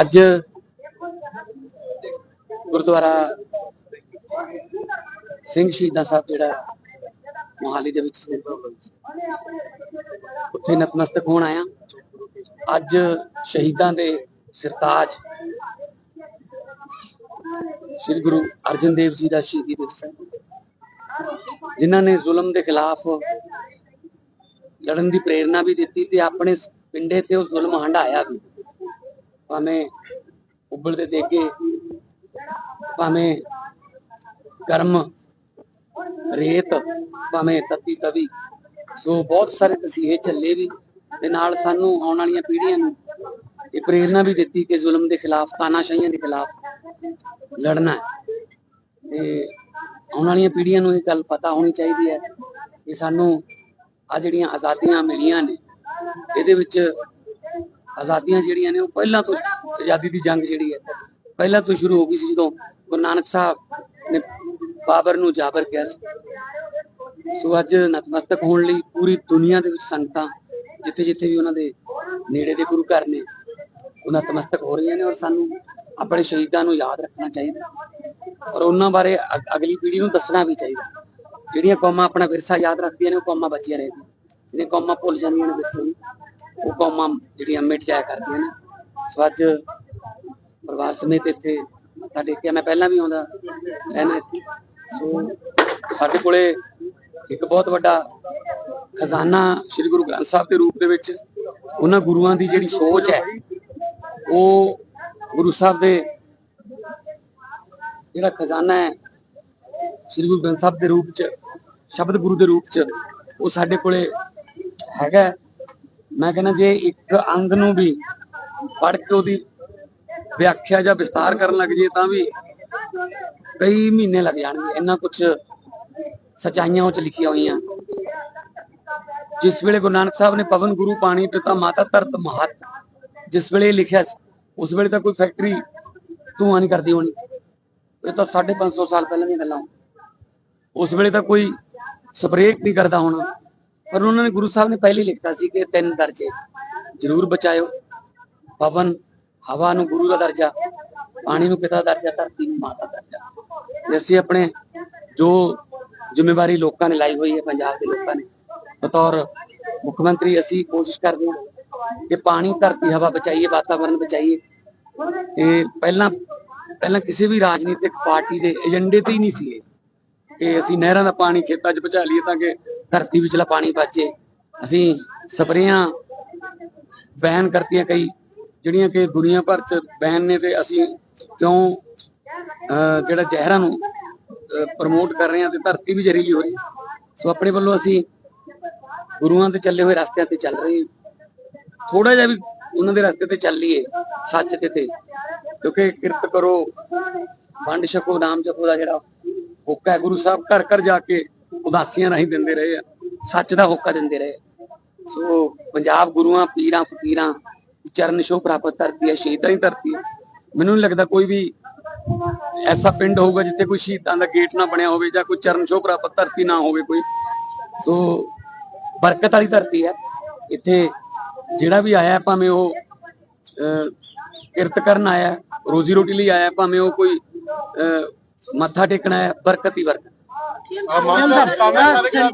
ਅੱਜ ਗੁਰਦੁਆਰਾ ਸਿੰਘ ਸ਼ਹੀਦਾਂ ਸਾਹਿਬ ਜਿਹੜਾ ਮੋਹਾਲੀ ਦੇ ਵਿੱਚ ਸਥਿਤ ਉੱਥੇ ਨਤਮਸਤਕ ਹੋਣ ਆਇਆ ਅੱਜ ਸ਼ਹੀਦਾਂ ਦੇ ਸਰਤਾਜ ਸ੍ਰੀ ਗੁਰੂ ਅਰਜਨ ਦੇਵ ਜੀ ਦਾ ਸ਼ਹੀਦੀ ਦਿਵਸ ਹੈ। ਜਿਨ੍ਹਾਂ ਨੇ ਜ਼ੁਲਮ ਦੇ ਖਿਲਾਫ ਲੜਨ ਦੀ ਪ੍ਰੇਰਣਾ ਵੀ ਦਿੱਤੀ ਤੇ ਆਪਣੇ ਪਿੰਡੇ ਤੇ ਉਹ ਜ਼ੁਲਮ ਹੰਢਾਇਆ ਵੀ। ਭਾਵੇਂ ਉਬਲਦੇ ਦੇਗੇ ਭਾਵੇਂ ਕਰਮ, ਰੇਤ, ਭਾਵੇਂ ਤਤੀ ਤਵੀ ਸੋ ਬਹੁਤ ਸਾਰੇ ਤਸੀਹੇ ਚੱਲੇ ਵੀ ਤੇ ਨਾਲ ਸਾਨੂੰ ਆਉਣ ਵਾਲੀਆਂ ਪੀੜ੍ਹੀਆਂ ਨੂੰ ਇਹ ਪ੍ਰੇਰਣਾ ਵੀ ਦਿੱਤੀ ਕਿ ਜ਼ੁਲਮ ਦੇ ਖਿਲਾਫ, ਤਾਨਾਸ਼ਾਹੀਆਂ ਦੇ ਖਿਲਾਫ ਲੜਨਾ ਹੈ। ਤੇ ਆਉਣ ਵਾਲੀਆਂ ਪੀੜ੍ਹੀਆਂ ਨੂੰ ਇਹ ਗੱਲ ਪਤਾ ਹੋਣੀ ਚਾਹੀਦੀ ਹੈ ਕਿ ਸਾਨੂੰ ਆ ਜਿਹੜੀਆਂ ਆਜ਼ਾਦੀਆਂ ਮਿਲੀਆਂ ਨੇ ਇਹਦੇ ਵਿੱਚ ਆਜ਼ਾਦੀਆਂ ਜਿਹੜੀਆਂ ਨੇ ਉਹ ਪਹਿਲਾਂ ਤੋਂ ਆਜ਼ਾਦੀ ਦੀ ਜੰਗ ਜਿਹੜੀ ਹੈ, ਪਹਿਲਾਂ ਤੋਂ ਸ਼ੁਰੂ ਹੋ ਗਈ ਸੀ ਜਦੋਂ ਗੁਰੂ ਨਾਨਕ ਸਾਹਿਬ ਨੇ ਬਾਬਰ ਨੂੰ ਜਾਬਰ ਕਿਹਾ ਸੀ। ਸੋ ਅੱਜ ਨਤਮਸਤਕ ਹੋਣ ਲਈ ਪੂਰੀ ਦੁਨੀਆ ਦੇ ਵਿੱਚ ਸੰਗਤਾਂ ਜਿੱਥੇ ਜਿੱਥੇ ਵੀ ਉਹਨਾਂ ਦੇ ਨੇੜੇ ਦੇ ਗੁਰੂ ਘਰ ਨੇ, ਉਹ ਨਤਮਸਤਕ ਹੋ ਰਹੀਆਂ ਨੇ ਔਰ ਸਾਨੂੰ ਆਪਣੇ ਸ਼ਹੀਦਾਂ ਨੂੰ ਯਾਦ ਰੱਖਣਾ ਚਾਹੀਦਾ ਔਰ ਉਹਨਾਂ ਬਾਰੇ ਅਗਲੀ ਪੀੜ੍ਹੀ ਨੂੰ ਦੱਸਣਾ ਵੀ ਚਾਹੀਦਾ। ਜਿਹੜੀਆਂ ਕੌਮਾਂ ਆਪਣਾ ਵਿਰਸਾ ਯਾਦ ਰੱਖਦੀਆਂ ਨੇ, ਉਹ ਕੌਮਾਂ ਬਚੀਆਂ ਰਹਿੰਦੀਆਂ ਜਿਹੜੀਆਂ ਕੌਮਾਂ ਭੁੱਲ ਜਾਂਦੀਆਂ ਨੇ, ਵਿਰਸੇ ਨੂੰ ਉਹ ਕੌਮਾਂ ਜਿਹੜੀਆਂ ਮਿਟ ਜਾਇਆ ਕਰਦੀਆਂ ਨੇ। ਸੋ ਅੱਜ ਪਰਿਵਾਰ ਸਮੇਤ ਇੱਥੇ ਮੱਥਾ ਟੇਕਿਆ ਮੈਂ ਪਹਿਲਾਂ ਵੀ ਆਉਂਦਾ ਰਹਿਣਾ ਸੋ ਸਾਡੇ ਕੋਲੇ ਇੱਕ ਬਹੁਤ ਵੱਡਾ ਖਜ਼ਾਨਾ ਸ੍ਰੀ ਗੁਰੂ ਗ੍ਰੰਥ ਸਾਹਿਬ ਦੇ ਰੂਪ ਦੇ ਵਿੱਚ ਉਹਨਾਂ ਗੁਰੂਆਂ ਦੀ ਜਿਹੜੀ ਸੋਚ ਹੈ, ਉਹ ਗੁਰੂ ਸਾਹਿਬ ਦੇ ਜਿਹੜਾ ਖਜ਼ਾਨਾ ਹੈ, ਸ੍ਰੀ ਗੁਰੂ ਗ੍ਰੰਥ ਸਾਹਿਬ ਦੇ ਰੂਪ ਚ, ਸ਼ਬਦ ਗੁਰੂ ਦੇ ਰੂਪ ਚ, ਉਹ ਸਾਡੇ ਕੋਲੇ ਹੈਗਾ ਮੈਂ ਕਹਿੰਦਾ ਜੇ ਇੱਕ ਅੰਗ ਨੂੰ ਵੀ ਪੜ੍ਹ ਕੇ ਉਹਦੀ ਵਿਆਖਿਆ ਜਾਂ ਵਿਸਤਾਰ ਕਰਨ ਲੱਗ ਜੇ ਤਾਂ ਵੀ ਕਈ ਮਹੀਨੇ ਲੱਗ ਜਾਣਗੇ। ਇੰਨਾ ਕੁਝ ਸਚਾਈਆਂ ਉਹ ਚ ਲਿਖੀਆਂ ਹੋਈਆਂ। ਜਿਸ ਵੇਲੇ ਗੁਰੂ ਨਾਨਕ ਸਾਹਿਬ ਨੇ ਪਵਨ ਗੁਰੂ ਪਾਣੀ ਪਿਤਾ ਮਾਤਾ ਧਰਤ ਮਹਤ। ਜਿਸ ਵੇਲੇ ਲਿਖਿਆ ਸੀ, ਉਸ ਵੇਲੇ ਤਾਂ ਕੋਈ ਫੈਕਟਰੀ ਧੂਆਂ ਨਹੀਂ ਕਰਦੀ ਹੋਣੀ। ਇਹ ਤਾਂ 550 ਸਾਲ ਪਹਿਲਾਂ ਦੀਆਂ ਗੱਲਾਂ ਉਸ ਵੇਲੇ ਤਾਂ ਕੋਈ ਸਪਰੇਅ ਨਹੀਂ ਕਰਦਾ ਹੋਣਾ। ਪਰ ਉਹਨਾਂ ਨੇ ਗੁਰੂ ਸਾਹਿਬ ਨੇ ਪਹਿਲੇ ਹੀ ਲਿਖਤਾ ਸੀ ਕਿ ਤਿੰਨ ਦਰਜੇ ਜ਼ਰੂਰ ਬਚਾਇਓ। ਪਵਨ, ਹਵਾ ਨੂੰ ਗੁਰੂ ਦਾ ਦਰਜਾ, ਪਾਣੀ ਨੂੰ ਪਿਤਾ ਦਾ ਦਰਜਾ, ਧਰਤੀ ਨੂੰ ਮਾਤਾ ਦਾ ਦਰਜਾ। ਅਸੀਂ ਆਪਣੇ ਜੋ ਜ਼ਿੰਮੇਵਾਰੀ ਲੋਕਾਂ ਨੇ ਲਾਈ ਹੋਈ ਹੈ, ਪੰਜਾਬ ਦੇ ਲੋਕਾਂ ਨੇ, ਬਤੌਰ ਮੁੱਖ ਮੰਤਰੀ, ਅਸੀਂ ਕੋਸ਼ਿਸ਼ ਕਰਦੇ ਹਾਂ ਕਿ ਪਾਣੀ, ਧਰਤੀ, ਹਵਾ ਬਚਾਈਏ ਵਾਤਾਵਰਣ ਬਚਾਈਏ। ਤੇ ਪਹਿਲਾਂ ਪਹਿਲਾਂ ਕਿਸੇ ਵੀ ਰਾਜਨੀਤਿਕ ਪਾਰਟੀ ਦੇ ਏਜੰਡੇ ਤੇ ਹੀ ਨਹੀਂ ਸੀ ਇਹ ਕਿ ਅਸੀਂ ਨਹਿਰਾਂ ਦਾ ਪਾਣੀ ਖੇਤਾਂ 'ਚ ਪਹੁੰਚਾ ਲਈਏ ਤਾਂ ਕਿ ਧਰਤੀ ਵਿਚਲਾ ਪਾਣੀ ਬਚੇ ਅਸੀਂ ਸਪਰੇਆਂ ਬੈਨ ਕਰਤੀਆਂ ਕਈ, ਜਿਹੜੀਆਂ ਕਿ ਦੁਨੀਆ ਭਰ 'ਚ ਬੈਨ ਨੇ ਤੇ ਅਸੀਂ ਕਿਉਂ ਜਿਹੜਾ ਜ਼ਹਿਰਾਂ ਨੂੰ ਪ੍ਰਮੋਟ ਕਰ ਰਹੇ ਹਾਂ ਤੇ ਧਰਤੀ ਵੀ ਜ਼ਹਿਰੀਲੀ ਹੋ ਰਹੀ ਸੋ ਆਪਣੇ ਵੱਲੋਂ ਅਸੀਂ ਗੁਰੂਆਂ ਦੇ ਚੱਲੇ ਹੋਏ ਰਸਤਿਆਂ ਤੇ ਚੱਲ ਰਹੇ ਹਾਂ। ਥੋੜਾ ਜਿਹਾ ਵੀ ਉਹਨਾਂ ਦੇ ਰਸਤੇ ਤੇ ਚੱਲ ਲਈਏ, ਸੱਚ ਤੇ ਤੇ। ਕਿਉਂਕਿ ਕਿਰਤ ਕਰੋ, ਵੰਡ ਛਕੋ, ਨਾਮ ਜਪੋ ਦਾ ਜਿਹੜਾ ਹੋਕਾ ਹੈ, ਗੁਰੂ ਸਾਹਿਬ ਘਰ ਘਰ ਜਾ ਕੇ ਉਦਾਸੀਆਂ ਰਾਹੀਂ ਦਿੰਦੇ ਰਹੇ ਆ ਸੱਚ ਦਾ ਹੋਕਾ ਦਿੰਦੇ ਰਹੇ ਸੋ ਪੰਜਾਬ ਗੁਰੂਆਂ ਪੀਰਾਂ ਫਕੀਰਾਂ ਚਰਨ ਛੋਹ ਪ੍ਰਾਪਤ ਧਰਤੀ ਹੈ ਸ਼ਹੀਦਾਂ ਦੀ ਧਰਤੀ ਮੈਨੂੰ ਨਹੀਂ ਲੱਗਦਾ ਕੋਈ ਵੀ ਐਸਾ ਪਿੰਡ ਹੋਊਗਾ ਜਿੱਥੇ ਕੋਈ ਸ਼ਹੀਦਾਂ ਦਾ ਗੇਟ ਨਾ ਬਣਿਆ ਹੋਵੇ ਜਾਂ ਕੋਈ ਚਰਨ ਛੋਹ ਪ੍ਰਾਪਤ ਧਰਤੀ ਨਾ ਹੋਵੇ ਕੋਈ। ਸੋ ਬਰਕਤ ਵਾਲੀ ਧਰਤੀ ਹੈ। ਇੱਥੇ ਜਿਹੜਾ ਵੀ ਆਇਆ ਭਾਵੇਂ ਉਹ ਅਹ, ਕਿਰਤ ਕਰਨ ਆਇਆ ਰੋਜ਼ੀ ਰੋਟੀ ਲਈ ਆਇਆ ਭਾਵੇਂ ਉਹ ਕੋਈ ਅਹ, ਮੱਥਾ ਟੇਕਣਾ ਹੈ ਬਰਕਤ ਹੀ ਬਰਕਤ। ਮਾਤਾ